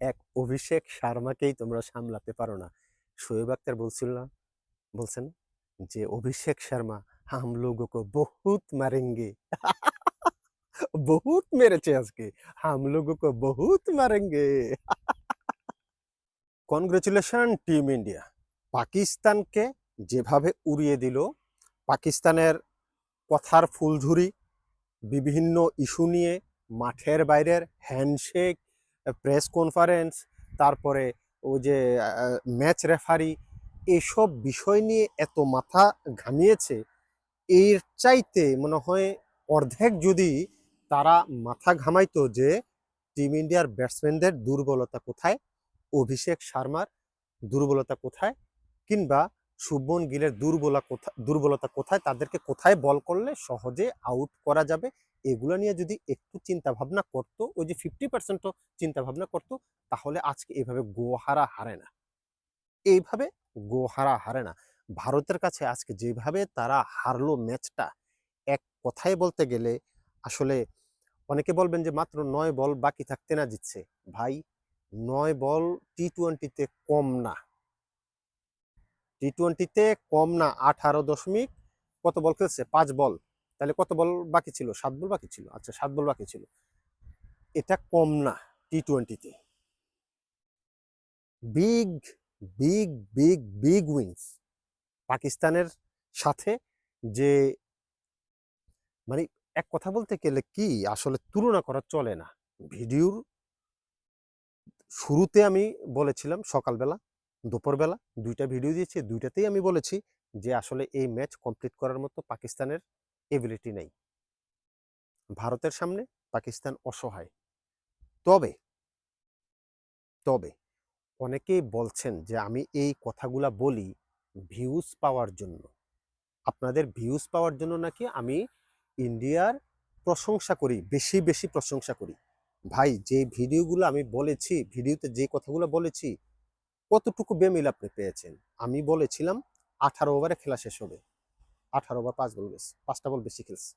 এক অভিষেক শর্মাকেই তোমরা সামলাতে পারো না। শোয়েব আক্তার বলছিল না বলছেন যে, অভিষেক শর্মা, হাম লোগো কো বহুত মারেঙ্গে। বহুত মেরেছে আজকে। হাম লোগো কো বহুত মারেঙ্গে। কনগ্রেচুলেশন টিম ইন্ডিয়া পাকিস্তানকে যেভাবে উড়িয়ে দিল, পাকিস্তানের কথার ফুলঝুরি, বিভিন্ন ইস্যু নিয়ে মাঠের বাইরের হ্যান্ডশেক প্রেস কনফারেন্স তারপরে ওই যে ম্যাচ রেফারি এসব বিষয় নিয়ে এত মাথা ঘামিয়েছে, এর চাইতে মনে হয় অর্ধেক যদি তারা মাথা ঘামাইতো যে টিম ইন্ডিয়ার ব্যাটসম্যানদের দুর্বলতা কোথায়? অভিষেক শর্মার দুর্বলতা কোথায়? কিংবা শুভমন গিলের দুর্বলা কোথায় দুর্বলতা কোথায়? তাদেরকে কোথায় বল করলে সহজে আউট করা যাবে? এগুলো নিয়ে যদি একটু চিন্তা ভাবনা করতো, ওই যে ফিফটি পার্সেন্টও চিন্তা ভাবনা করতো, তাহলে আজকে এইভাবে গোহারা হারে না। এইভাবে গোহারা হারে না। ভারতের কাছে আজকে যেভাবে তারা হারলো ম্যাচটা, এক কথায় বলতে গেলে আসলে অনেকে বলবেন যে মাত্র নয় বল বাকি থাকতে না জিতছে ভাই, নয় বল টি টোয়েন্টিতে কম না। টি টোয়েন্টিতে কম না, আঠারো দশমিক কত বল খেলছে? পাঁচ বল। তাহলে কত বল বাকি ছিল? সাত বল বাকি ছিল। আচ্ছা সাত বল বাকি ছিল। এটা কম না টি টোয়েন্টিতে big big big big wings পাকিস্তানের সাথে যে মানে এক কথা বলতে গেলে কি, আসলে তুলনা করা চলে না। ভিডিওর শুরুতে আমি বলেছিলাম সকালবেলা, দুপুরবেলা দুইটা ভিডিও দিয়েছি, দুইটাতেই আমি বলেছি যে আসলে এই ম্যাচ কমপ্লিট করার মতো পাকিস্তানের এবিলিটি নেই। ভারতের সামনে পাকিস্তান অসহায়। তবে তবে অনেকেই বলছেন যে আমি এই কথাগুলা বলি ভিউজ পাওয়ার জন্য। আপনাদের ভিউজ পাওয়ার জন্য নাকি আমি ইন্ডিয়ার প্রশংসা করি, বেশি বেশি প্রশংসা করি। ভাই, যে ভিডিওগুলো আমি বলেছি, ভিডিওতে যে কথাগুলো বলেছি, কতটুকু বেমিল আপনি পেয়েছেন? আমি বলেছিলাম আঠারো ওভারে খেলা শেষ হবে। আঠারো ওভার পাঁচ বল গেছে, পাঁচটা বল বেশি খেলছে।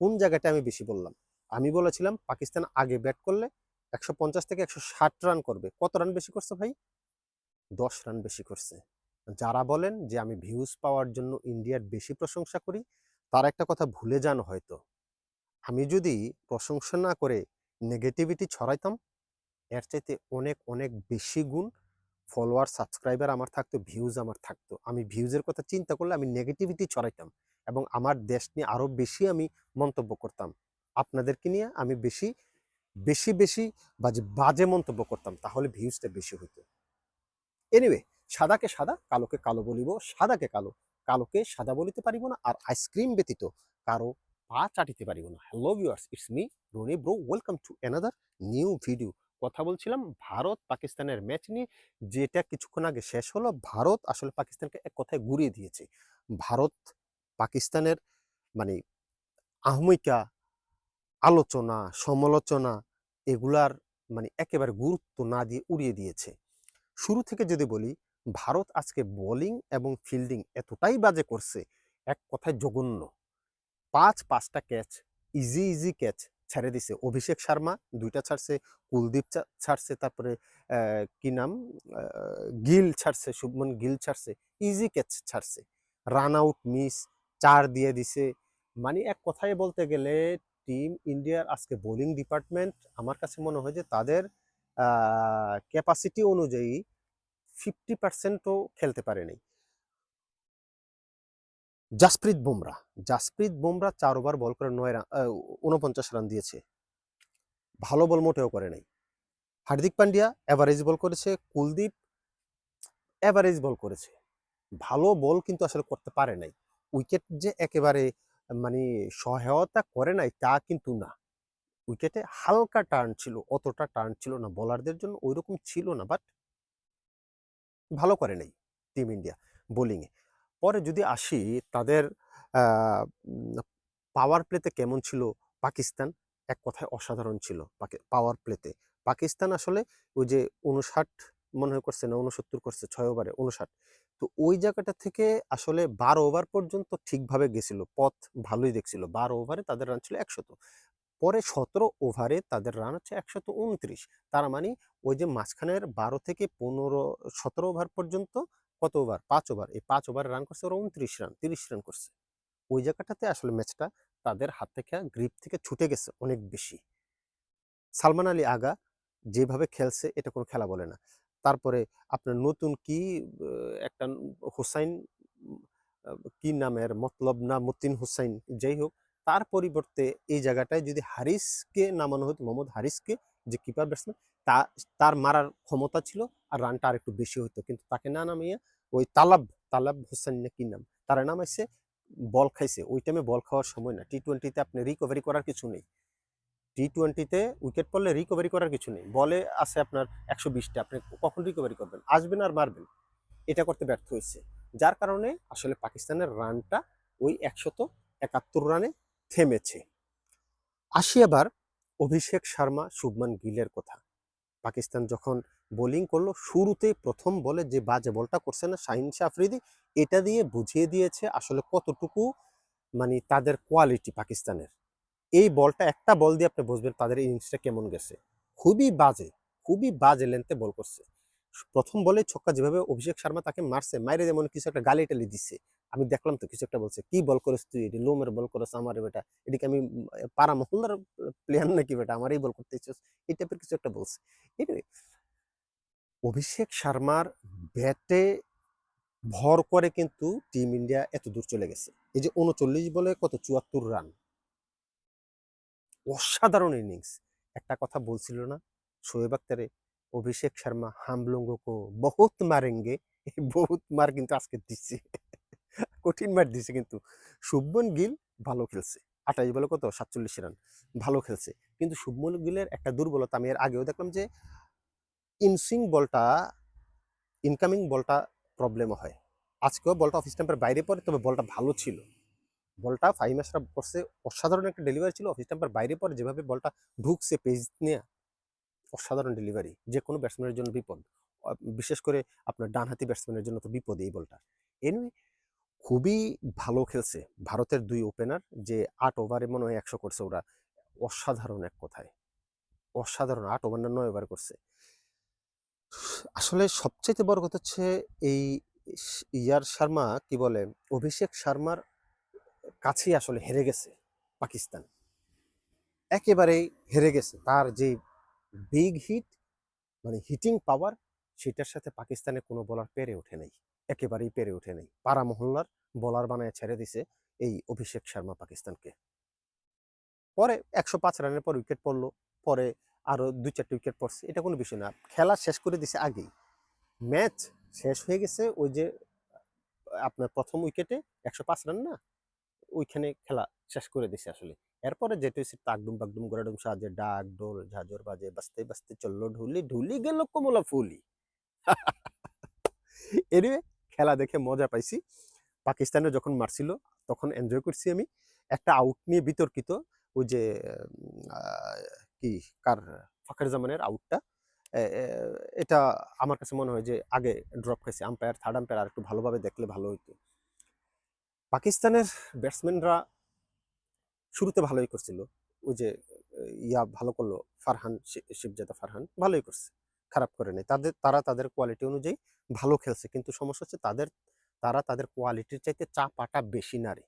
কোন জায়গাটা আমি বেশি বললাম? আমি বলেছিলাম পাকিস্তান আগে ব্যাট করলে একশো পঞ্চাশ থেকে একশো ষাট রান করবে। কত রান বেশি করছে ভাই? দশ রান বেশি করছে। যারা বলেন যে আমি ভিউজ পাওয়ার জন্য ইন্ডিয়ার বেশি প্রশংসা করি, তার একটা কথা ভুলে যান হয়তো। আমি যদি প্রশংসা না করে নেগেটিভিটি ছড়াইতাম, এর চাইতে অনেক অনেক বেশি গুণ ফলোয়ার সাবস্ক্রাইবার আমার থাকতো ভিউজ আমার থাকতো। আমি ভিউজের কথা চিন্তা করলে আমি নেগেটিভিটি ছড়াইতাম এবং আমার দেশ নিয়ে আরও বেশি আমি মন্তব্য করতাম। আপনাদেরকে নিয়ে আমি বেশি বেশি বেশি বাজে বাজে মন্তব্য করতাম, তাহলে ভিউজটা বেশি হইতো। এনিওয়ে সাদাকে সাদা, কালোকে কালো বলিব, সাদাকে কালো, কালোকে সাদা বলিতে পারিব না আর আইসক্রিম ব্যতীত কারও পা চাটিতে পারিব না। Hello viewers it's me Roni bro welcome to another new video কথা বলছিলাম ভারত পাকিস্তানের ম্যাচ নিয়ে। যেটা কিছুক্ষণ আগে শেষ হলো, ভারত আসলে পাকিস্তানকে এক কথায় ঘুরিয়ে দিয়েছে। ভারত পাকিস্তানের মানে আহমিকা, আলোচনা, সমালোচনা এগুলার মানে একেবারে গুরুত্ব না দিয়ে উড়িয়ে দিয়েছে। শুরু থেকে যদি বলি, ভারত আজকে বোলিং এবং ফিল্ডিং এতটাই বাজে করছে, এক কথায় জঘন্য। পাঁচ, পাঁচটা ক্যাচ ইজি ইজি ক্যাচ ছেড়ে দিছে। অভিষেক শর্মা দুইটা ছাড়ছে, কুলদীপ ছাড়ছে, তারপরে কি নাম? গিল ছাড়ছে, শুভমন গিল ছাড়ছে ইজি ক্যাচ ছাড়ছে। রান আউট মিস চার দিয়ে দিছে। মানে এক কথায় বলতে গেলে টিম ইন্ডিয়ার আজকে বোলিং ডিপার্টমেন্ট আমার কাছে মনে হয় যে তাদের ক্যাপাসিটি অনুযায়ী ফিফটি পার্সেন্টও খেলতে পারেনি জাসপ্রীত বুমরা। জাসপ্রীত বুমরা চার ওভার বল করে নয় রান উনপঞ্চাশ রান দিয়েছে। ভালো বল মোটেও করে নাই। হার্দিক পান্ডিয়া অ্যাভারেজ বল করেছে, কুলদীপ অ্যাভারেজ বল করেছে। ভালো বল কিন্তু আসলে করতে পারে নাই। উইকেট যে একেবারে মানে সহায়তা করে নাই তা কিন্তু না। উইকেটে হালকা টার্ন ছিল, অতটা টার্ন ছিল না, বোলারদের জন্য ওইরকম ছিল না, বাট ভালো করে নাই টিম ইন্ডিয়া বোলিংয়ে। পরে যদি আসি, তাদের পাওয়ার প্লেতে কেমন ছিল পাকিস্তান? এক কথায় অসাধারণ ছিল পাওয়ার প্লেতে পাকিস্তান আসলে ওই যে উনষাট মনে হয় করছে না উনসত্তর করছে, ছয় ওভারে উনষাট তো ওই জায়গাটা থেকে আসলে বারো ওভার পর্যন্ত ঠিকভাবে গেছিল, পথ ভালোই দেখছিল। বারো ওভারে তাদের রান ছিল একশত। পরে সতেরো ওভারে তাদের রান হচ্ছে একশত উনত্রিশ তার মানে ওই যে মাঝখানের বারো থেকে পনেরো, সতেরো ওভার পর্যন্ত কত ওভার পাঁচ ওভার এই পাঁচ ওভারে রান করছে ওরা উনত্রিশ রান তিরিশ রান করছে। ওই জায়গাটাতে আসলে ম্যাচটা তাদের হাত থেকে গ্রিপ থেকে ছুটে গেছে অনেক বেশি। সালমান আলী আগা যেভাবে খেলছে, এটা কোনো খেলা বলে না। তারপরে আপনার নতুন কি একটা হুসাইন, কি নামের মতলব না, মতিন হুসাইন, যাই হোক, তার পরিবর্তে এই জায়গাটায় যদি হারিসকে নামানো হতো, মোহাম্মদ হারিসকে যে কিপার ব্যাটসম্যান তা, তার মারার ক্ষমতা ছিল আর রানটা আর একটু বেশি হতো। কিন্তু তাকে না নামিয়ে ওই তালাব তালাব হোসেন না কি নাম, তারা নামাইছে, বল খাইছে। ওই টাইমে বল খাওয়ার সময় না টি টোয়েন্টিতে আপনি রিকভারি করার কিছু নেই। টি টোয়েন্টিতে উইকেট পড়লে রিকভারি করার কিছু নেই। বলে আছে আপনার একশো বিশটা, আপনি কখন রিকভারি করবেন? আসবেন আর মারবেন। এটা করতে ব্যর্থ হয়েছে। যার কারণে আসলে পাকিস্তানের রানটা ওই একশত একাত্তর রানে থেমেছে। আসি আবার অভিষেক শর্মা, শুভমান গিলের কথা। পাকিস্তান যখন বোলিং করল, শুরুতেই প্রথম বলে যে বাজে বলটা করছে না, শাহিন শাহ আফ্রিদি, এটা দিয়ে বুঝিয়ে দিয়েছে আসলে কতটুকু মানে তাদের কোয়ালিটি পাকিস্তানের। এই বলটা একটা বল দিয়ে আপনি বুঝবেন তাদের ইনিংসটা কেমন গেছে। খুবই বাজে খুবই বাজে লেন্থে বল করছে। প্রথম বলে ছক্কা যেভাবে অভিষেক শর্মা তাকে মারছে, মাইরে যেমন কিছু একটা গালি টালি দিচ্ছে আমি দেখলাম তো কিছু একটা বলছে, কি বল করিস তুই? এটি লোমের বল করিস আমার বেটা। এদিকে আমি পাড়া মহল্লার প্লেয়ার নাকি বেটা? আমারই বল করতে ইচ্ছুস এই টাইপের কিছু একটা বলছে। অভিষেক শর্মার ব্যাটে ভর করে কিন্তু টিম ইন্ডিয়া এত দূর চলে গেছে। এই যে উনচল্লিশ বলে কত? চুয়াত্তর রান। অসাধারণ ইনিংস। একটা কথা বলছিল না? শোয়েব আক্তারে, অভিষেক শর্মা হাম লোগোं বহুত মারেঙ্গে, বহুত মার কিন্তু আজকে দিচ্ছে কঠিন মার দিচ্ছে কিন্তু। শুভমন গিল ভালো খেলছে। আঠাইশ বলে কত? সাতচল্লিশ রান। ভালো খেলছে। কিন্তু শুভমন গিলের একটা দুর্বলতা, আমি এর আগেও দেখলাম যে ইনসুইং বলটা, ইনকামিং বলটা প্রবলেম হয়। আজকেও বলটা অফ স্ট্যাম্পের বাইরে পড়ে, তবে বলটা ভালো ছিল। বলটা ফাইভ ম্যাচরা করছে, অসাধারণ একটা ডেলিভারি ছিল। অফ স্ট্যাম্পের বাইরে পরে যেভাবে বলটা ঢুকছে পেজ নিয়ে, অসাধারণ ডেলিভারি যে কোনো ব্যাটসম্যানের জন্য বিপদ। বিশেষ করে আপনার ডানহাতি ব্যাটসম্যানের জন্য তো বিপদ এই বলটা। এনিওয়ে খুবই ভালো খেলছে ভারতের দুই ওপেনার যে আট ওভারে মনে হয় একশো করছে ওরা। অসাধারণ এক কথায়। অসাধারণ আট ওভার না নয় ওভার করছে। আসলে সবচেয়ে বড় কথা হচ্ছে এই ইয়ার শর্মা কি বলে, অভিষেক শর্মার কাছেই আসলে হেরে গেছে পাকিস্তান। একেবারেই হেরে গেছে। তার যে বিগ হিট মানে হিটিং পাওয়ার সেটার সাথে পাকিস্তানে কোনো বলার পেরে ওঠে নাই। একেবারেই পেরে ওঠে নাই। পাড়া মহল্লার বলার বানায় ছেড়ে দিছে এই অভিষেক শর্মা পাকিস্তানকে। পরে একশো পাঁচ রানের পর উইকেট পড়ল, পরে আরও দুই চারটে উইকেট পড়ছে, এটা কোনো বিষয় না। খেলা শেষ করে দিছে আগেই। ম্যাচ শেষ হয়ে গেছে ওই যে, আপনার প্রথম উইকেটে একশো পাঁচ রান না? ওইখানে খেলা শেষ করে দিছে আসলে। এরপরে যেটা হয়েছে তাকডুম বাগডুম গোড়াডুম সাজে ডাক ডোল ঝাঁঝর বাজে, বাজতে বাজতে চলল, ঢুলি ঢুলি গেল কমলা ফুলি। এনিওয়ে খেলা দেখে মজা পাইছি। পাকিস্তানে যখন মারছিল, তখন এনজয় করছি আমি। একটা আউট নিয়ে বিতর্কিত, ওই যে কি, কার, ফখর জামানের আউটটা এটা আমার কাছে মনে হয় যে, আগে ড্রপ খাইছে। আম্পায়ার থার্ড আম্পায়ার আর একটু ভালোভাবে দেখলে ভালো হইতো। পাকিস্তানের ব্যাটসম্যানরা শুরুতে ভালোই করছিল। ওই যে, ইয়া ভালো করল, ফারহান শিবজাদা ফারহান, ভালোই করছে। খারাপ করে নাই তাদের, তারা তাদের কোয়ালিটি অনুযায়ী ভালো খেলছে। কিন্তু সমস্যা হচ্ছে তাদের, তারা তাদের কোয়ালিটির চাইতে চাপাটা বেশি নারে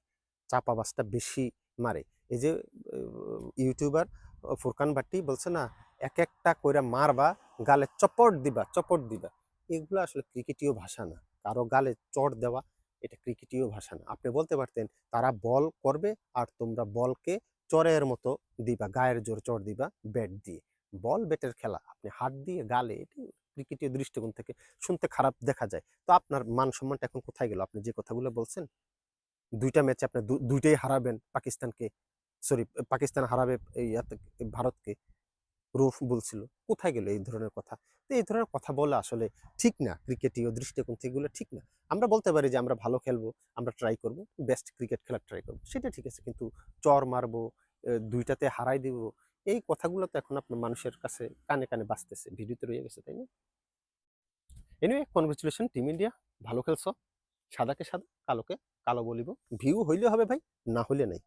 চাপাবাজটা বেশি মারে। এই যে ইউটিউবার ফুরকান ভাট্টি বলছে না, এক একটা কইরা মারবা, গালে চপট দিবা চপট দিবা। এগুলো আসলে ক্রিকেটীয় ভাষা না। কারও গালে চট দেওয়া, এটা ক্রিকেটীয় ভাষা না। আপনি বলতে পারতেন, তারা বল করবে আর তোমরা বলকে চরের মতো দিবা, গায়ের জোর চর দিবা, ব্যাট দিয়ে। বল ব্যাটের খেলা। আপনি হাত দিয়ে, গালে, এটি ক্রিকেটীয় দৃষ্টিকোণ থেকে শুনতে খারাপ দেখা যায়। তো আপনার মান সম্মানটা এখন কোথায় গেল? আপনি যে কথাগুলো বলছেন, দুইটা ম্যাচে আপনি দুইটাই হারাবেন পাকিস্তানকে, সরি, পাকিস্তান হারাবে এই ভারতকে, রুফ বলছিল। কোথায় গেল এই ধরনের কথা? তো এই ধরনের কথা বলা আসলে ঠিক না। ক্রিকেটীয় দৃষ্টিকোণ থেকে এগুলো ঠিক না। আমরা বলতে পারি যে আমরা ভালো খেলব, আমরা ট্রাই করব বেস্ট ক্রিকেট খেলার ট্রাই করব। সেটা ঠিক আছে, কিন্তু চর মারবো দুইটাতে হারাই দিব এই কথাগুলো তো এখন আপনার মানুষের কাছে কানে কানে বাঁচতেছে ভিডিওতে রয়ে গেছে, তাই না? এনিওয়ে কনগ্রেচুলেশন টিম ইন্ডিয়া ভালো খেলছ, সাদাকে সাদা, কালোকে কালো বলিব। ভিউ হইলে হবে ভাই, না হইলে নাই।